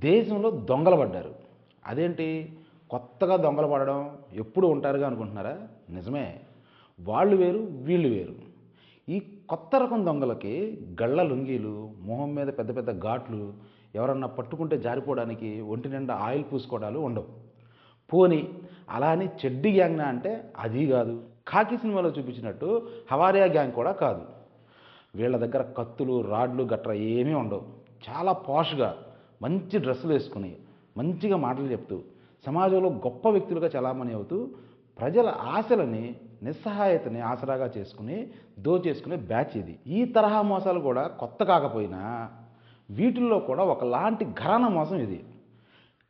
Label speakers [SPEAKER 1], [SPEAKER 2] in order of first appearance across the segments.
[SPEAKER 1] దేశంలో దొంగలు పడ్డారు అదేంటి? కొత్తగా దొంగలు పడడం ఎప్పుడు ఉంటారుగా అనుకుంటున్నారా? నిజమే. వాళ్ళు వేరు వీళ్ళు వేరు. ఈ కొత్త రకం దొంగలకి గళ్ళ లుంగీలు మొహం మీద పెద్ద పెద్ద ఘాట్లు ఎవరన్నా పట్టుకుంటే జారిపోవడానికి ఒంటి నిండా ఆయిల్ పూసుకోవడాలు ఉండవు. పోని అలా అని చెడ్డి గ్యాంగ్నా అంటే అది కాదు. కాకి సినిమాలో చూపించినట్టు హవారియా గ్యాంగ్ కూడా కాదు. వీళ్ళ దగ్గర కత్తులు రాడ్లు గట్రా ఏమీ ఉండవు. చాలా పాష్గా మంచి డ్రెస్సులు వేసుకుని మంచిగా మాటలు చెప్తూ సమాజంలో గొప్ప వ్యక్తులుగా చలామణి అవుతూ ప్రజల ఆశలని నిస్సహాయతని ఆసరాగా చేసుకుని దోచేసుకునే బ్యాచ్ ఇది. ఈ తరహా మోసాలు కూడా కొత్త కాకపోయినా వీటిల్లో కూడా ఒకలాంటి ఘరాన మోసం ఇది.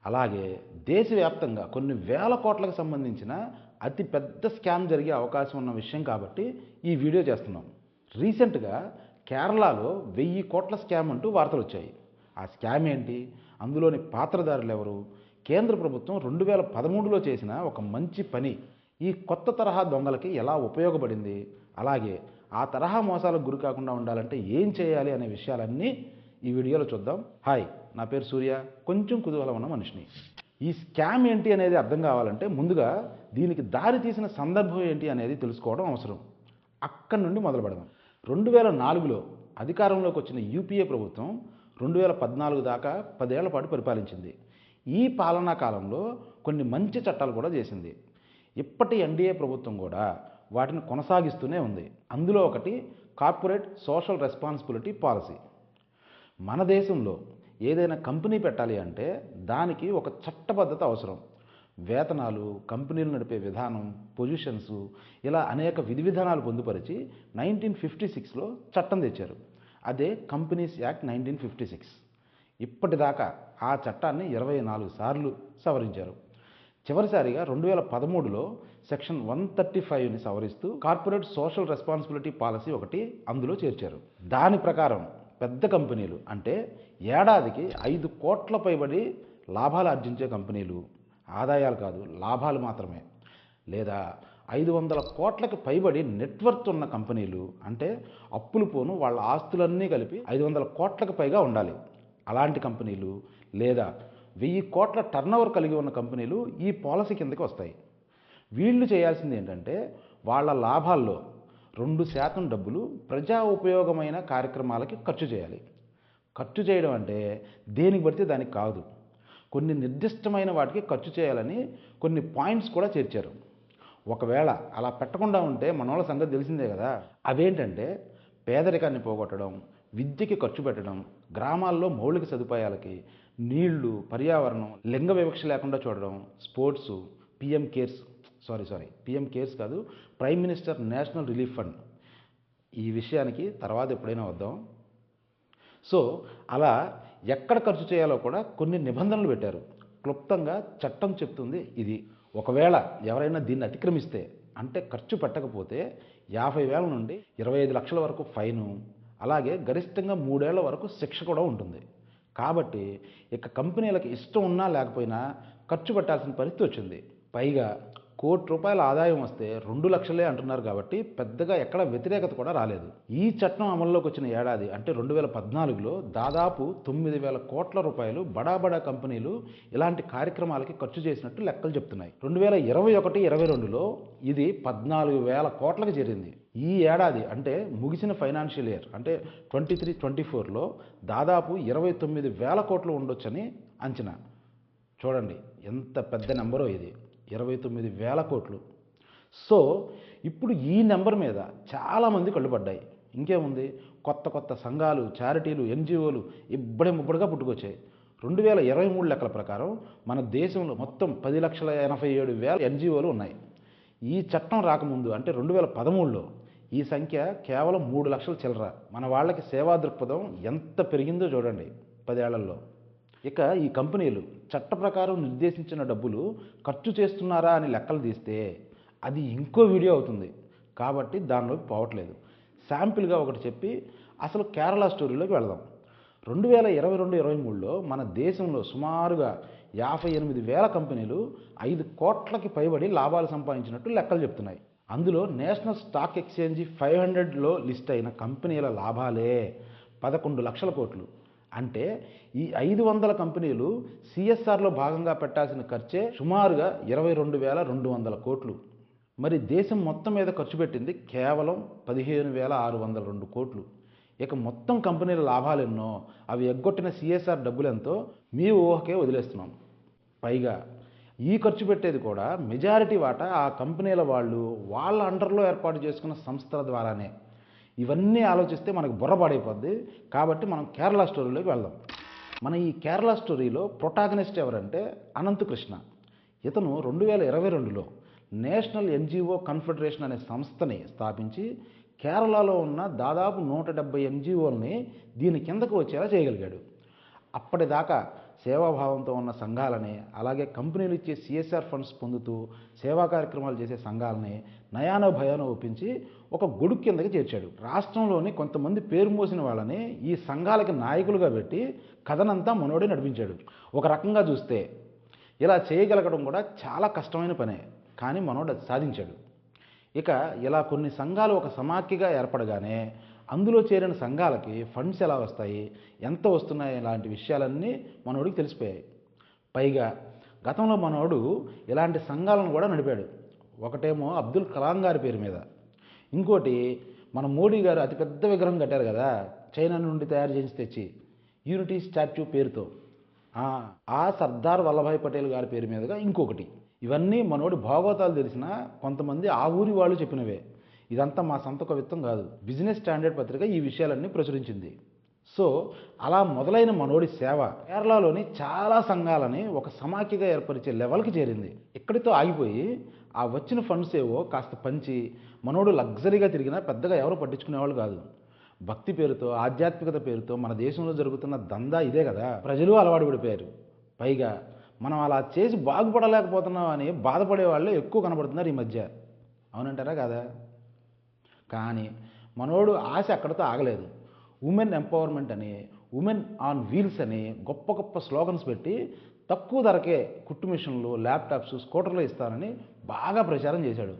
[SPEAKER 1] అలాగే దేశవ్యాప్తంగా కొన్ని వేల కోట్లకు సంబంధించిన అతి పెద్ద స్కామ్ జరిగే అవకాశం ఉన్న విషయం కాబట్టి ఈ వీడియో చేస్తున్నాం. రీసెంట్గా కేరళలో వెయ్యి కోట్ల స్కామ్ అంటూ వార్తలు వచ్చాయి. ఆ స్కామ్ ఏంటి? అందులోని పాత్రధారులు ఎవరు? కేంద్ర ప్రభుత్వం రెండు వేల పదమూడులో చేసిన ఒక మంచి పని ఈ కొత్త తరహా దొంగలకి ఎలా ఉపయోగపడింది? అలాగే ఆ తరహా మోసాలకు గురి కాకుండా ఉండాలంటే ఏం చేయాలి అనే విషయాలన్నీ ఈ వీడియోలో చూద్దాం. హాయ్ నా పేరు సూర్య. కొంచెం కుతూహలం ఉన్న మనిషిని. ఈ స్కామ్ ఏంటి అనేది అర్థం కావాలంటే ముందుగా దీనికి దారి తీసిన సందర్భం ఏంటి అనేది తెలుసుకోవడం అవసరం. అక్కడి నుండి మొదలు పెడదాం రెండు వేల నాలుగులో అధికారంలోకి వచ్చిన యూపీఏ ప్రభుత్వం రెండు వేల పద్నాలుగు దాకా పదేళ్ళ పాటు పరిపాలించింది. ఈ పాలనా కాలంలో కొన్ని మంచి చట్టాలు కూడా చేసింది. ఇప్పటి ఎన్డీఏ ప్రభుత్వం కూడా వాటిని కొనసాగిస్తూనే ఉంది. అందులో ఒకటి కార్పొరేట్ సోషల్ రెస్పాన్సిబిలిటీ పాలసీ. మన దేశంలో ఏదైనా కంపెనీ పెట్టాలి అంటే దానికి ఒక చట్టబద్ధత అవసరం. వేతనాలు కంపెనీలు నడిపే విధానం పొజిషన్స్ ఇలా అనేక విధి విధానాలు పొందుపరిచి నైన్టీన్ ఫిఫ్టీ సిక్స్లో చట్టం తెచ్చారు. అదే companies act nineteen fifty six. ఇప్పటిదాకా ఆ చట్టాన్ని ఇరవై నాలుగు సార్లు సవరించారు. చివరిసారిగా రెండు వేల పదమూడులో సెక్షన్ వన్ థర్టీ ఫైవ్ని సవరిస్తూ కార్పొరేట్ సోషల్ రెస్పాన్సిబిలిటీ పాలసీ ఒకటి అందులో చేర్చారు. దాని ప్రకారం పెద్ద కంపెనీలు అంటే ఏడాదికి ఐదు కోట్ల పైబడి లాభాలు ఆర్జించే కంపెనీలు ఆదాయాలు కాదు లాభాలు మాత్రమే. లేదా ఐదు వందల కోట్లకి పైబడి నెట్వర్త్ ఉన్న కంపెనీలు అంటే అప్పులు పోను వాళ్ళ ఆస్తులన్నీ కలిపి ఐదు వందల కోట్లకు పైగా ఉండాలి. అలాంటి కంపెనీలు లేదా వెయ్యి కోట్ల టర్నోవర్ కలిగి ఉన్న కంపెనీలు ఈ పాలసీ కిందకి వస్తాయి. వీళ్ళు చేయాల్సింది ఏంటంటే వాళ్ళ లాభాల్లో రెండు శాతం డబ్బులు ప్రజా ఉపయోగమైన కార్యక్రమాలకి ఖర్చు చేయాలి. ఖర్చు చేయడం అంటే దేనికి పడితే దానికి కాదు. కొన్ని నిర్దిష్టమైన వాటికి ఖర్చు చేయాలని కొన్ని పాయింట్స్ కూడా చేర్చారు. ఒకవేళ అలా పెట్టకుండా ఉంటే మన వాళ్ళ సంగతి తెలిసిందే కదా. అవేంటంటే? పేదరికాన్ని పోగొట్టడం విద్యకి ఖర్చు పెట్టడం గ్రామాల్లో మౌలిక సదుపాయాలకి నీళ్ళు పర్యావరణం లింగ వివక్ష లేకుండా చూడడం sports PM cares sorry sorry PM cares కాదు prime minister national relief fund. ఈ విషయానికి తర్వాత ఎప్పుడైనా వద్దాం. సో అలా ఎక్కడ ఖర్చు చేయాలో కూడా కొన్ని నిబంధనలు పెట్టారు. క్లుప్తంగా చట్టం చెప్తుంది ఇది. ఒకవేళ ఎవరైనా దీన్ని అతిక్రమిస్తే అంటే ఖర్చు పెట్టకపోతే యాభై వేల నుండి ఇరవై ఐదు లక్షల వరకు ఫైను అలాగే గరిష్టంగా మూడేళ్ళ వరకు శిక్ష కూడా ఉంటుంది. కాబట్టి ఇక కంపెనీలకు ఇష్టం ఉన్నా లేకపోయినా ఖర్చు పెట్టాల్సిన పరిస్థితి వచ్చింది. పైగా కోటి రూపాయల ఆదాయం వస్తే రెండు లక్షలే అంటున్నారు కాబట్టి పెద్దగా ఎక్కడ వ్యతిరేకత కూడా రాలేదు. ఈ చట్టం అమల్లోకి వచ్చిన ఏడాది అంటే రెండు వేల పద్నాలుగులో దాదాపు తొమ్మిది వేల కోట్ల రూపాయలు బడా బడా కంపెనీలు ఇలాంటి కార్యక్రమాలకి ఖర్చు చేసినట్టు లెక్కలు చెప్తున్నాయి. రెండు వేల ఇరవై ఒకటి ఇరవై రెండులో ఇది పద్నాలుగు వేల కోట్లకు చేరింది. ఈ ఏడాది అంటే ముగిసిన ఫైనాన్షియల్ ఇయర్ అంటే ట్వంటీ త్రీ ట్వంటీ ఫోర్లో దాదాపు ఇరవై తొమ్మిది వేల కోట్లు ఉండొచ్చని అంచనా. చూడండి ఎంత పెద్ద నెంబరో ఇది. ఇరవై తొమ్మిది వేల కోట్లు. సో ఇప్పుడు ఈ నెంబర్ మీద చాలామంది కళ్ళు పడ్డాయి. ఇంకేముంది? కొత్త కొత్త సంఘాలు చారిటీలు ఎన్జిఓలు ఇబ్బడి ముబ్బడిగా పుట్టుకొచ్చాయి. రెండు వేల ఇరవై మూడు లెక్కల ప్రకారం మన దేశంలో మొత్తం పది లక్షల ఎనభై ఏడు వేల ఎన్జిఓలు ఉన్నాయి. ఈ చట్టం రాకముందు అంటే రెండు వేల పదమూడులో ఈ సంఖ్య కేవలం మూడు లక్షల చిల్లర. మన వాళ్ళకి సేవా దృక్పథం ఎంత పెరిగిందో చూడండి. పదేళ్ళలో ఇక ఈ కంపెనీలు చట్ట ప్రకారం నిర్దేశించిన డబ్బులు ఖర్చు చేస్తున్నారా అని లెక్కలు తీస్తే అది ఇంకో వీడియో అవుతుంది. కాబట్టి దానిలోకి పోవట్లేదు. శాంపిల్గా ఒకటి చెప్పి అసలు కేరళ స్టోరీలోకి వెళదాం. రెండు వేల ఇరవై రెండు ఇరవై మూడులో మన దేశంలో సుమారుగా యాభై ఎనిమిది వేల కంపెనీలు ఐదు కోట్లకి పైబడి లాభాలు సంపాదించినట్టు లెక్కలు చెప్తున్నాయి. అందులో నేషనల్ స్టాక్ ఎక్స్చేంజ్ ఫైవ్ హండ్రెడ్లో లిస్ట్ అయిన కంపెనీల లాభాలే పదకొండు లక్షల కోట్లు. అంటే ఈ ఐదు వందల కంపెనీలు సిఎస్ఆర్లో భాగంగా పెట్టాల్సిన ఖర్చే సుమారుగా ఇరవై రెండు వేల రెండు వందల కోట్లు. మరి దేశం మొత్తం మీద ఖర్చు పెట్టింది కేవలం పదిహేను వేల ఆరు వందల రెండు కోట్లు. ఇక మొత్తం కంపెనీల లాభాలు ఎన్నో అవి ఎగ్గొట్టిన సిఎస్ఆర్ డబ్బులెంతో మీ ఊహకే వదిలేస్తున్నాం. పైగా ఈ ఖర్చు పెట్టేది కూడా మెజారిటీ వాటా ఆ కంపెనీల వాళ్ళు వాళ్ళ అండర్లో ఏర్పాటు చేసుకున్న సంస్థల ద్వారానే. ఇవన్నీ ఆలోచిస్తే మనకు బుర్రపాడైపోద్ది కాబట్టి మనం కేరళ స్టోరీలోకి వెళ్దాం. మన ఈ కేరళ స్టోరీలో ప్రొటాగనిస్ట్ ఎవరంటే అనంత్ కృష్ణ. ఇతను రెండు వేల ఇరవై రెండులో నేషనల్ ఎన్జిఓ కన్ఫెడరేషన్ అనే సంస్థని స్థాపించి కేరళలో ఉన్న దాదాపు నూట డెబ్బై ఎన్జిఓల్ని దీని కిందకు వచ్చేలా చేయగలిగాడు. అప్పటిదాకా సేవాభావంతో ఉన్న సంఘాలని అలాగే కంపెనీలు ఇచ్చే సిఎస్ఆర్ ఫండ్స్ పొందుతూ సేవా కార్యక్రమాలు చేసే సంఘాలని నయానో భయానో ఒప్పించి ఒక గొడుగు కిందకి చేర్చాడు. రాష్ట్రంలోని కొంతమంది పేరు మోసిన వాళ్ళని ఈ సంఘాలకి నాయకులుగా పెట్టి కథనంతా మనోడే నడిపించాడు. ఒక రకంగా చూస్తే ఇలా చేయగలగడం కూడా చాలా కష్టమైన పనే కానీ మనోడు అది సాధించాడు. ఇక ఇలా కొన్ని సంఘాలు ఒక సమాఖ్యగా ఏర్పడగానే అందులో చేరిన సంఘాలకి ఫండ్స్ ఎలా వస్తాయి? ఎంత వస్తున్నాయి? ఇలాంటి విషయాలన్నీ మనోడికి తెలిసిపోయాయి. పైగా గతంలో మనోడు ఇలాంటి సంఘాలను కూడా నడిపాడు. ఒకటేమో అబ్దుల్ కలాం గారి పేరు మీద. ఇంకోటి మన మోడీ గారు అతిపెద్ద విగ్రహం కట్టారు కదా చైనా నుండి తయారు చేసి తెచ్చి యూనిటీ స్టాచ్యూ పేరుతో. ఆ, ఆ సర్దార్ వల్లభాయ్ పటేల్ గారి పేరు మీదుగా ఇంకొకటి. ఇవన్నీ మనోడి భాగవతాలు తెలిసిన కొంతమంది ఆ ఊరి వాళ్ళు చెప్పినవే. ఇదంతా మా సొంత కవిత్వం కాదు. బిజినెస్ స్టాండర్డ్ పత్రిక ఈ విషయాలన్నీ ప్రచురించింది. సో అలా మొదలైన మనోడి సేవ కేరళలోని చాలా సంఘాలని ఒక సమాఖ్యగా ఏర్పరిచే లెవెల్కి చేరింది. ఇక్కడితో ఆగిపోయి ఆ వచ్చిన ఫండ్స్ ఏవో కాస్త పంచి మనోడు లగ్జరీగా తిరిగినా పెద్దగా ఎవరు పట్టించుకునేవాళ్ళు కాదు. భక్తి పేరుతో ఆధ్యాత్మికత పేరుతో మన దేశంలో జరుగుతున్న దందా ఇదే కదా. ప్రజలు అలవాటు పడిపోయారు. పైగా మనం అలా చేసి బాగుపడలేకపోతున్నాం అని బాధపడే వాళ్ళే ఎక్కువ కనబడుతున్నారు ఈ మధ్య. అవునంటారా కదా? కానీ మనోడు ఆశ అక్కడితో ఆగలేదు. ఉమెన్ ఎంపవర్మెంట్ అని ఉమెన్ ఆన్ వీల్స్ అని గొప్ప గొప్ప స్లోగన్స్ పెట్టి తక్కువ ధరకే కుట్టు మిషన్లు ల్యాప్టాప్స్ స్కూటర్లు ఇస్తానని బాగా ప్రచారం చేశాడు.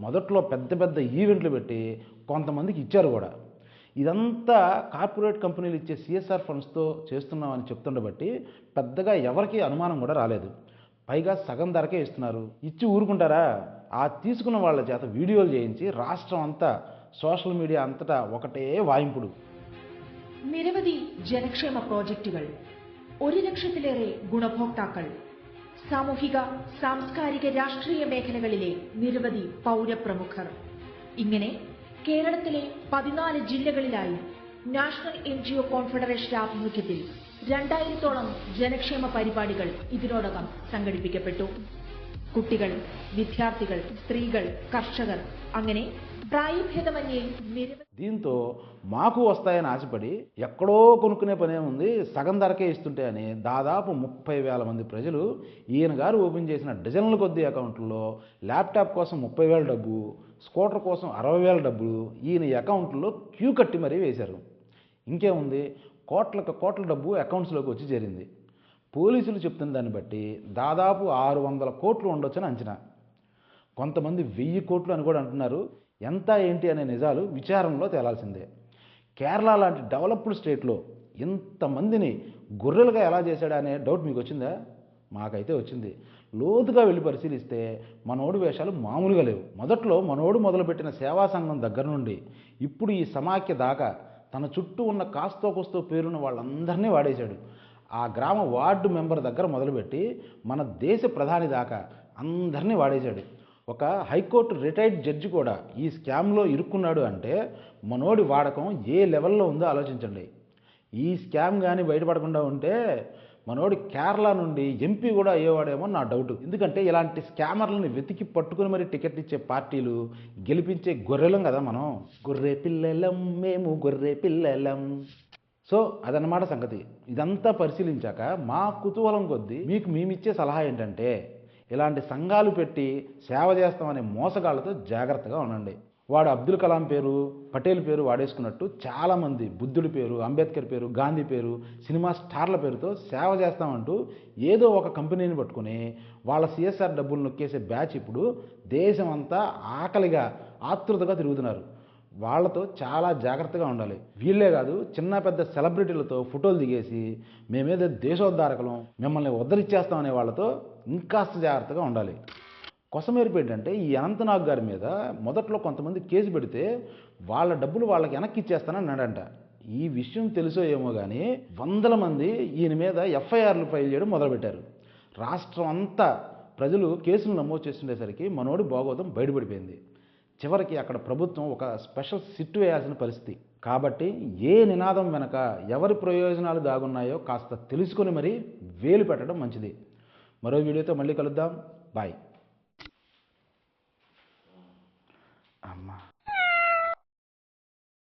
[SPEAKER 1] మొదట్లో పెద్ద పెద్ద ఈవెంట్లు పెట్టి కొంతమందికి ఇచ్చారు కూడా. ఇదంతా కార్పొరేట్ కంపెనీలు ఇచ్చే సిఎస్ఆర్ ఫండ్స్తో చేస్తున్నామని చెప్తుండబట్టి పెద్దగా ఎవరికీ అనుమానం కూడా రాలేదు. పైగా సగం ధరకే ఇస్తున్నారు. ఇచ్చి ఊరుకుంటారా? ఆ తీసుకున్న వాళ్ళ చేత వీడియోలు చేయించి రాష్ట్రం అంతా సోషల్ మీడియా అంతటా ఒకటే వాయింపుడు
[SPEAKER 2] നിരവധി ജനക്ഷേമ പ്രോജക്റ്റുകൾ ഒരു ലക്ഷത്തിലേറെ ഗുണഭോക്താക്കൾ സാമൂഹിക സാംസ്കാരിക രാഷ്ട്രീയ മേഖലകളിലെ നിരവധി പൗരപ്രമുഖർ ഇങ്ങനെ കേരളത്തിലെ പതിനാല് ജില്ലകളിലായി national N G O confederation ആഭിമുഖ്യത്തിൽ രണ്ടായിരത്തോളം ജനക്ഷേമ പരിപാടികൾ ഇതിനോടകം സംഘടിപ്പിക്കപ്പെട്ടു കുട്ടികൾ വിദ്യാർത്ഥികൾ സ്ത്രീകൾ കർഷകർ അങ്ങനെ പ്രായഭേദമന്യേ നിരവധി
[SPEAKER 1] దీంతో మాకు వస్తాయని ఆశపడి ఎక్కడో కొనుక్కునే పనే ఉంది సగం ధరకే ఇస్తుంటే అని దాదాపు ముప్పై వేల మంది ప్రజలు ఈయన గారు ఓపెన్ చేసిన డజన్ల కొద్ది అకౌంట్లో ల్యాప్టాప్ కోసం ముప్పై వేల డబ్బు స్కూటర్ కోసం అరవై వేల డబ్బులు ఈయన అకౌంట్లో క్యూ కట్టి మరీ వేశారు. ఇంకేముంది కోట్లకు కోట్ల డబ్బు అకౌంట్స్లోకి వచ్చి చేరింది. పోలీసులు చెప్తున్న దాన్ని బట్టి దాదాపు ఆరు వందల కోట్లు ఉండొచ్చని అంచనా. కొంతమంది వెయ్యి కోట్లు అని కూడా అంటున్నారు. ఎంత ఏంటి అనే నిజాలు విచారణలో తేలాల్సిందే. కేరళ లాంటి డెవలప్డ్ స్టేట్లో ఇంతమందిని గొర్రెలుగా ఎలా చేశాడా అనే డౌట్ మీకు వచ్చిందా మాకైతే వచ్చింది. లోతుగా వెళ్ళి పరిశీలిస్తే మనోడు వేషాలు మామూలుగా లేవు. మొదట్లో మనోడు మొదలుపెట్టిన సేవా సంఘం దగ్గర నుండి ఇప్పుడు ఈ సమాఖ్య దాకా తన చుట్టూ ఉన్న కాస్తో కోస్తో పేరున్న వాళ్ళందరినీ వాడేశాడు. ఆ గ్రామ వార్డు మెంబర్ దగ్గర మొదలుపెట్టి మన దేశ ప్రధాని దాకా అందరినీ వాడేశాడు. ఒక హైకోర్టు రిటైర్డ్ జడ్జి కూడా ఈ స్కామ్లో ఇరుక్కున్నాడు అంటే మనోడి వాడకం ఏ లెవెల్లో ఉందో ఆలోచించండి. ఈ స్కామ్ కానీ బయటపడకుండా ఉంటే మనోడి కేరళ నుండి ఎంపీ కూడా అయ్యేవాడేమో నా డౌట్. ఎందుకంటే ఇలాంటి స్కామర్లను వెతికి పట్టుకుని మరి టికెట్ ఇచ్చే పార్టీలు గెలిపించే గొర్రెలం కదా మనం. గొర్రె పిల్లలం మేము గొర్రె పిల్లలం. సో అదన్నమాట సంగతి. ఇదంతా పరిశీలించాక మా కుతూహలం కొద్దీ మీకు మేమిచ్చే సలహా ఏంటంటే ఇలాంటి సంఘాలు పెట్టి సేవ చేస్తామనే మోసగాళ్ళతో జాగ్రత్తగా ఉండండి. వాడు అబ్దుల్ కలాం పేరు పటేల్ పేరు వాడేసుకున్నట్టు చాలామంది బుద్ధుడి పేరు అంబేద్కర్ పేరు గాంధీ పేరు సినిమా స్టార్ల పేరుతో సేవ చేస్తామంటూ ఏదో ఒక కంపెనీని పట్టుకుని వాళ్ళ సిఎస్ఆర్ డబ్బులు నొక్కేసే బ్యాచ్ ఇప్పుడు దేశం అంతా ఆకలిగా ఆతృతగా తిరుగుతున్నారు. వాళ్ళతో చాలా జాగ్రత్తగా ఉండాలి. వీళ్ళే కాదు చిన్న పెద్ద సెలబ్రిటీలతో ఫోటోలు దిగేసి మేమేదో దేశోద్ధారకలం మిమ్మల్ని ఉద్ధరిచ్చేస్తామనే వాళ్ళతో ఇంకాస్త జాగ్రత్తగా ఉండాలి. కొసమేరుపు ఏంటంటే ఈ అనంతనాగ్ గారి మీద మొదట్లో కొంతమంది కేసు పెడితే వాళ్ళ డబ్బులు వాళ్ళకి వెనక్కి ఇచ్చేస్తానని అన్నాడంట. ఈ విషయం తెలుసో ఏమో కానీ వందల మంది ఈయన మీద ఎఫ్ఐఆర్లు ఫైల్ చేయడం మొదలుపెట్టారు. రాష్ట్రం అంతా ప్రజలు కేసులు నమోదు చేస్తుండేసరికి మనోడి భాగవతం బయటపడిపోయింది. చివరికి అక్కడ ప్రభుత్వం ఒక స్పెషల్ సిట్ వేయాల్సిన పరిస్థితి. కాబట్టి ఏ నినాదం వెనక ఎవరి ప్రయోజనాలు దాగున్నాయో కాస్త తెలుసుకొని మరీ వేలు పెట్టడం మంచిది. మరో వీడియోతో మళ్ళీ కలుద్దాం. బాయ్.